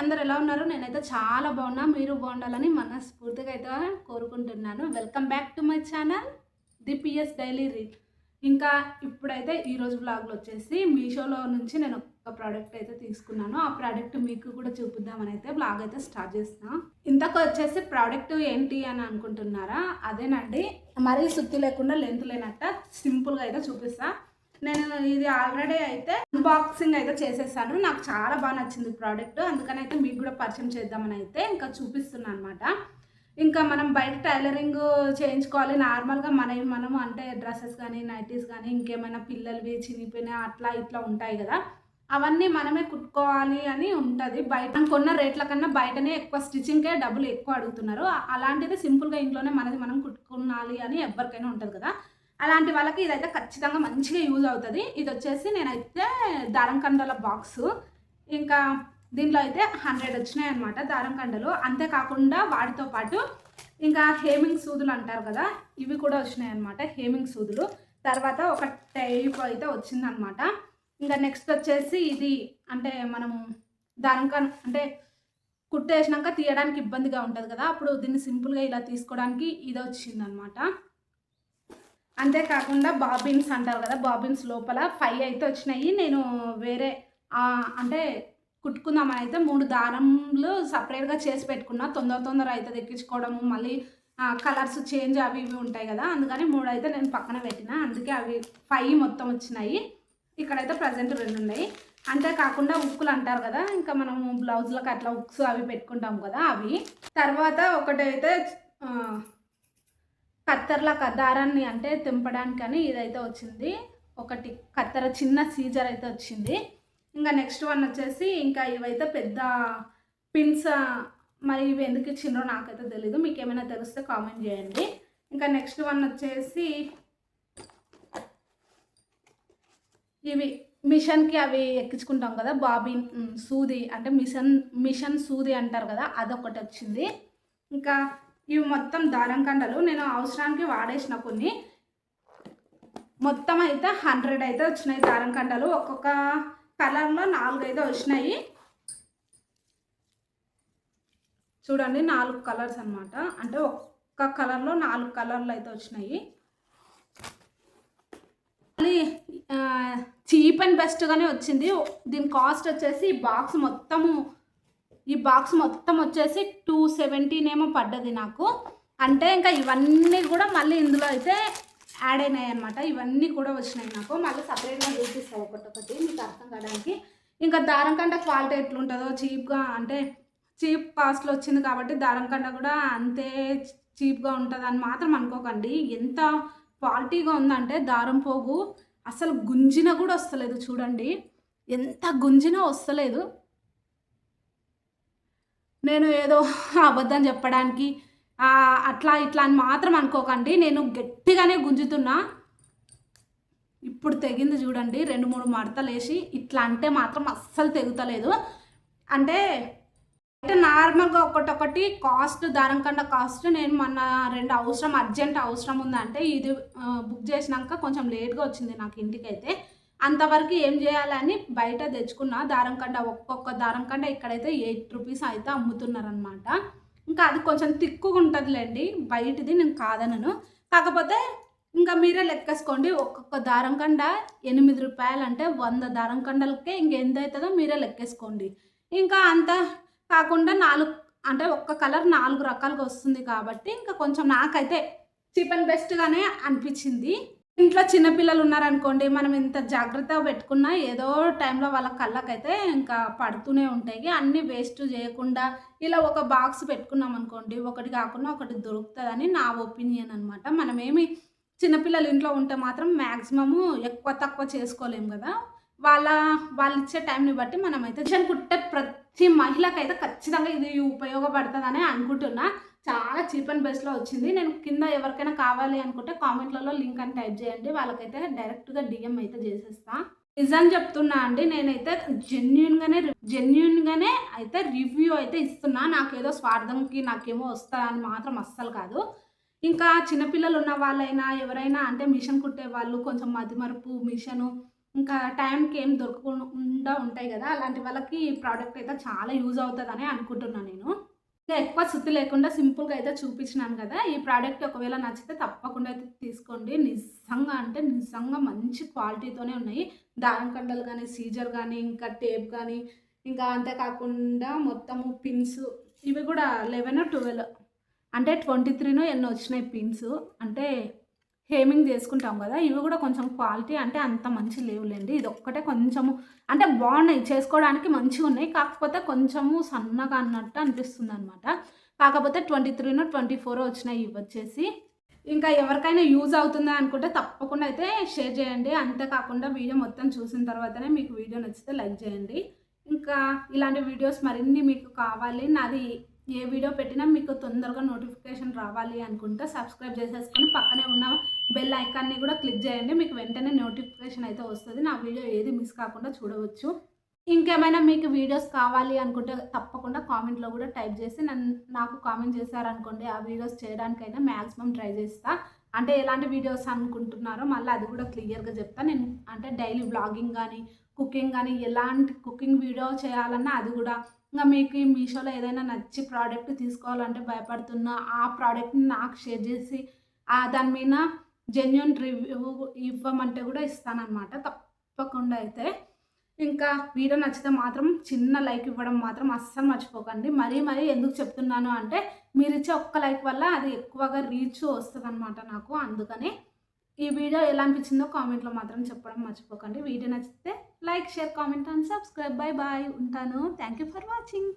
అందరు ఎలా ఉన్నారు? నేనైతే చాలా బాగున్నా. మీరు బాగుండాలని మనస్ఫూర్తిగా అయితే కోరుకుంటున్నాను. Welcome back to my channel DPS daily reel ఇంకా ఇప్పుడైతే ఈరోజు బ్లాగ్లో వచ్చేసి మీషోలో నుంచి నేను ఒక ప్రోడక్ట్ అయితే తీసుకున్నాను. ఆ ప్రోడక్ట్ మీకు కూడా చూపిద్దామని అయితే బ్లాగ్ అయితే స్టార్ట్ చేస్తున్నా. ఇంతకు వచ్చేసి ప్రోడక్ట్ ఏంటి అని అనుకుంటున్నారా? అదేనండి. మరీ సుత్తి లేకుండా లెంత్ లేనట్ట సింపుల్గా అయితే చూపిస్తాను నేను ఇది ఆల్రెడీ అయితే అన్బాక్సింగ్ అయితే చేసేసాను. నాకు చాలా బాగా నచ్చింది ప్రోడక్ట్ అందుకని అయితే మీకు కూడా పరిచయం చేద్దామని అయితే ఇంకా చూపిస్తున్నాను అనమాట ఇంకా మనం బయట టైలరింగ్ చేయించుకోవాలి. నార్మల్గా మన మనం అంటే డ్రెస్సెస్ కానీ నైటీస్ కానీ ఇంకేమైనా పిల్లలవి చినిపోయినా అట్లా ఇట్లా ఉంటాయి కదా. అవన్నీ మనమే కుట్టుకోవాలి అని ఉంటుంది. బయట మనం కొన్న రేట్ల కన్నా బయటనే ఎక్కువ స్టిచ్చింగ్కే డబ్బులు ఎక్కువ అడుగుతున్నారు. అలాంటిది సింపుల్గా ఇంట్లోనే మనది మనం కుట్టుకున్నాలి అని ఎవరికైనా ఉంటుంది కదా. అలాంటి వాళ్ళకి ఇదైతే ఖచ్చితంగా మంచిగా యూజ్ అవుతుంది. ఇది వచ్చేసి నేనైతే దారం కండల బాక్స్ ఇంకా దీంట్లో అయితే హండ్రెడ్ వచ్చినాయి అనమాట దారం కండలు అంతేకాకుండా వాటితో పాటు ఇంకా హేమింగ్ సూదులు అంటారు కదా ఇవి కూడా వచ్చినాయి అనమాట హేమింగ్ సూదులు. తర్వాత ఒక టైప్ అయితే వచ్చిందనమాట ఇంకా నెక్స్ట్ వచ్చేసి ఇది అంటే మనము దారం కన్ అంటే కుట్టేసినాక తీయడానికి ఇబ్బందిగా ఉంటుంది కదా అప్పుడు దీన్ని సింపుల్గా ఇలా తీసుకోవడానికి ఇది వచ్చిందనమాట అంతేకాకుండా బాబిన్స్ అంటారు కదా బాబిన్స్ లోపల ఫైవ్ అయితే వచ్చినాయి. నేను వేరే అంటే కుట్టుకుందామని అయితే మూడు దారంలు సపరేట్గా చేసి పెట్టుకున్నా. తొందర తొందర అయితే ఎక్కించుకోవడము మళ్ళీ కలర్స్ చేంజ్ అవి ఇవి ఉంటాయి కదా అందుకని మూడు అయితే నేను పక్కన పెట్టిన. అందుకే అవి ఫైవ్ మొత్తం వచ్చినాయి. ఇక్కడైతే ప్రజెంట్ రెండు ఉన్నాయి. అంతేకాకుండా ఉక్కులు అంటారు కదా ఇంకా మనము బ్లౌజ్లకు అట్లా ఉక్స్ అవి పెట్టుకుంటాం కదా అవి. తర్వాత ఒకటైతే కత్తెరల దారాన్ని అంటే తెంపడానికి అని ఇదైతే వచ్చింది. ఒకటి కత్తెర చిన్న సీజర్ అయితే వచ్చింది. ఇంకా నెక్స్ట్ వన్ వచ్చేసి ఇంకా ఇవైతే పెద్ద పిన్స్ మరి ఇవి ఎందుకు ఇచ్చిండ్రో నాకైతే తెలీదు. మీకు ఏమైనా తెలిస్తే కామెంట్ చేయండి. ఇంకా నెక్స్ట్ వన్ వచ్చేసి ఇవి మిషన్కి అవి ఎక్కించుకుంటాం కదా బాబిన్ సూది అంటే మిషన్ మిషన్ సూది అంటారు కదా అదొకటి వచ్చింది. ఇంకా ఇవి మొత్తం దారం కండలు. నేను అవసరానికి వాడేసిన కొన్ని. మొత్తం అయితే హండ్రెడ్ అయితే వచ్చినాయి దారం కండలు. ఒక్కొక్క కలర్లో నాలుగు అయితే వచ్చినాయి. చూడండి నాలుగు కలర్స్ అన్నమాట. అంటే ఒక్క కలర్లో నాలుగు కలర్లు అయితే వచ్చినాయి. మళ్ళీ చీప్ అండ్ బెస్ట్గానే వచ్చింది. దీని కాస్ట్ వచ్చేసి బాక్స్ మొత్తము ఈ బాక్స్ మొత్తం వచ్చేసి టూ సెవెంటీన్ ఏమో పడ్డది నాకు. అంటే ఇంకా ఇవన్నీ కూడా మళ్ళీ ఇందులో అయితే యాడ్ అయినాయి అనమాట ఇవన్నీ కూడా వచ్చినాయి నాకు. మళ్ళీ సపరేట్గా చూపిస్తాను ఒకటి మీకు అర్థం కావడానికి. ఇంకా దారం కంట క్వాలిటీ ఎట్లుంటుందో చీప్గా అంటే చీప్ కాస్ట్లో వచ్చింది కాబట్టి దారం కంట కూడా అంతే చీప్గా ఉంటుంది అని మాత్రం అనుకోకండి. ఎంత క్వాలిటీగా ఉందంటే దారం పోగు. అసలు గుంజిన కూడా వస్తలేదు చూడండి. ఎంత గుంజినా వస్తలేదు. నేను ఏదో అబద్ధం చెప్పడానికి అట్లా ఇట్లా అని మాత్రం అనుకోకండి. నేను గట్టిగానే గుంజుతున్నా. ఇప్పుడు తెగింది చూడండి రెండు మూడు మడతలు వేసి ఇట్లా అంటే మాత్రం అస్సలు తెగుతలేదు. అంటే అంటే నార్మల్గా ఒకటొకటి కాస్ట్ దారం కన్నా కాస్ట్ నేను మొన్న రెండు అవసరం అర్జెంట్ అవసరం ఉందంటే ఇది బుక్ చేసినాక కొంచెం లేట్గా వచ్చింది నాకు ఇంటికైతే. అంతవరకు ఏం చేయాలని బయట తెచ్చుకున్న దారం కండ ఒక్కొక్క దారం కండ ఇక్కడైతే ఎయిట్ రూపీస్ అయితే అమ్ముతున్నారనమాట ఇంకా అది కొంచెం తిక్కుగా ఉంటుందిలేండి బయటది నేను కాదనను. కాకపోతే ఇంకా మీరే లెక్కేసుకోండి ఒక్కొక్క దారం కండ ఎనిమిది రూపాయలు అంటే వంద దారం కండలకే ఇంకెంత అవుతుందో మీరే లెక్కేసుకోండి. ఇంకా అంత కాకుండా నాలుగు అంటే ఒక్క కలర్ నాలుగు రకాలుగా వస్తుంది కాబట్టి ఇంకా కొంచెం నాకైతే చీప్ అండ్ బెస్ట్గానే అనిపించింది. ఇంట్లో చిన్నపిల్లలు ఉన్నారనుకోండి మనం ఎంత జాగ్రత్తగా పెట్టుకున్నా ఏదో టైంలో వాళ్ళ కళ్ళకైతే ఇంకా పడుతూనే ఉంటాయి. అన్నీ వేస్ట్ చేయకుండా ఇలా ఒక బాక్స్ పెట్టుకున్నాం అనుకోండి ఒకటి కాకుండా ఒకటి దొరుకుతుందని నా ఒపీనియన్ అనమాట మనమేమి చిన్నపిల్లలు ఇంట్లో ఉంటే మాత్రం మ్యాక్సిమము ఎక్కువ తక్కువ చేసుకోలేము కదా. వాళ్ళ వాళ్ళు ఇచ్చే టైంని బట్టి మనమైతే మిషన్ కుట్టే ప్రతి మహిళకైతే ఖచ్చితంగా ఇది ఉపయోగపడుతుందని అనుకుంటున్నా. చాలా చీప్ అండ్ బెస్ట్లో వచ్చింది. నేను కింద ఎవరికైనా కావాలి అనుకుంటే కామెంట్లలో లింక్ అని టైప్ చేయండి. వాళ్ళకైతే డైరెక్ట్గా డిఎం అయితే చేసేస్తా. నిజం చెప్తున్నా అండి నేనైతే జెన్యున్గానే జెన్యున్గానే అయితే రివ్యూ అయితే ఇస్తున్నా. నాకేదో స్వార్థంకి నాకేమో వస్తా అని మాత్రం అస్సలు కాదు. ఇంకా చిన్నపిల్లలు ఉన్న వాళ్ళైనా ఎవరైనా అంటే మిషన్ కుట్టే వాళ్ళు కొంచెం మతిమరుపు మిషను ఇంకా టైంకి ఏం దొరకకుండా ఉంటాయి కదా అలాంటి వాళ్ళకి ఈ ప్రోడక్ట్ అయితే చాలా యూజ్ అవుతుందని అనుకుంటున్నాను నేను. ఎక్కువ సుత్తి లేకుండా సింపుల్గా అయితే చూపించినాను కదా ఈ ప్రోడక్ట్ ఒకవేళ నచ్చితే తప్పకుండా అయితే తీసుకోండి. నిజంగా అంటే నిజంగా మంచి క్వాలిటీతోనే ఉన్నాయి. దారం కండలు కానీ సీజర్ కానీ ఇంకా టేప్ కానీ ఇంకా అంతేకాకుండా మొత్తము పిన్స్ ఇవి కూడా లెవెన్ ట్వెల్వ్ అంటే ట్వంటీ త్రీను ఎన్నో వచ్చినాయి పిన్స్. అంటే హేమింగ్ చేసుకుంటాం కదా ఇవి కూడా కొంచెం క్వాలిటీ అంటే అంత మంచి లేవులేండి. ఇది ఒక్కటే కొంచెము అంటే బాగున్నాయి చేసుకోవడానికి మంచిగా ఉన్నాయి. కాకపోతే కొంచెము సన్నగా అన్నట్టు అనిపిస్తుంది అనమాట కాకపోతే ట్వంటీ త్రీనో ట్వంటీ ఫోర్ వచ్చినాయి ఇవి వచ్చేసి. ఇంకా ఎవరికైనా యూజ్ అవుతుందా అనుకుంటే తప్పకుండా అయితే షేర్ చేయండి. అంతేకాకుండా వీడియో మొత్తం చూసిన తర్వాతనే మీకు వీడియో నచ్చితే లైక్ చేయండి. ఇంకా ఇలాంటి వీడియోస్ మరిన్ని మీకు కావాలి నాది ఏ వీడియో పెట్టినా మీకు తొందరగా నోటిఫికేషన్ రావాలి అనుకుంటే సబ్స్క్రైబ్ చేసేసుకొని పక్కనే ఉన్న బెల్ ఐకాన్ని కూడా క్లిక్ చేయండి. మీకు వెంటనే నోటిఫికేషన్ అయితే వస్తుంది. నా వీడియో ఏది మిస్ కాకుండా చూడవచ్చు. ఇంకేమైనా మీకు వీడియోస్ కావాలి అనుకుంటే తప్పకుండా కామెంట్లో కూడా టైప్ చేసి నన్ను నాకు కామెంట్ చేశారనుకోండి ఆ వీడియోస్ చేయడానికైనా మ్యాక్సిమం ట్రై చేస్తా. అంటే ఎలాంటి వీడియోస్ అనుకుంటున్నారో మళ్ళీ అది కూడా క్లియర్గా చెప్తా. నేను అంటే డైలీ బ్లాగింగ్ కానీ కుకింగ్ కానీ ఎలాంటి కుకింగ్ వీడియో చేయాలన్నా అది కూడా ఇంకా మీకు ఈ మీషోలో ఏదైనా నచ్చి ప్రోడక్ట్ తీసుకోవాలంటే భయపడుతున్నా ఆ ప్రోడక్ట్ని నాకు షేర్ చేసి ఆ దాని మీద జెన్యున్ రివ్యూ ఇవ్వమంటే కూడా ఇస్తానమాట తప్పకుండా అయితే. ఇంకా వీడియో నచ్చితే మాత్రం చిన్న లైక్ ఇవ్వడం మాత్రం అస్సలు మర్చిపోకండి. మరీ మరీ ఎందుకు చెప్తున్నాను అంటే మీరు ఇచ్చే ఒక్క లైక్ వల్ల అది ఎక్కువగా రీచ్ వస్తుంది అనమాట నాకు. అందుకని ఈ వీడియో ఎలా అనిపించిందో కామెంట్లో మాత్రం చెప్పడం మర్చిపోకండి. వీడియో నచ్చితే like share comment and subscribe bye bye ఉంటాను. Thank you for watching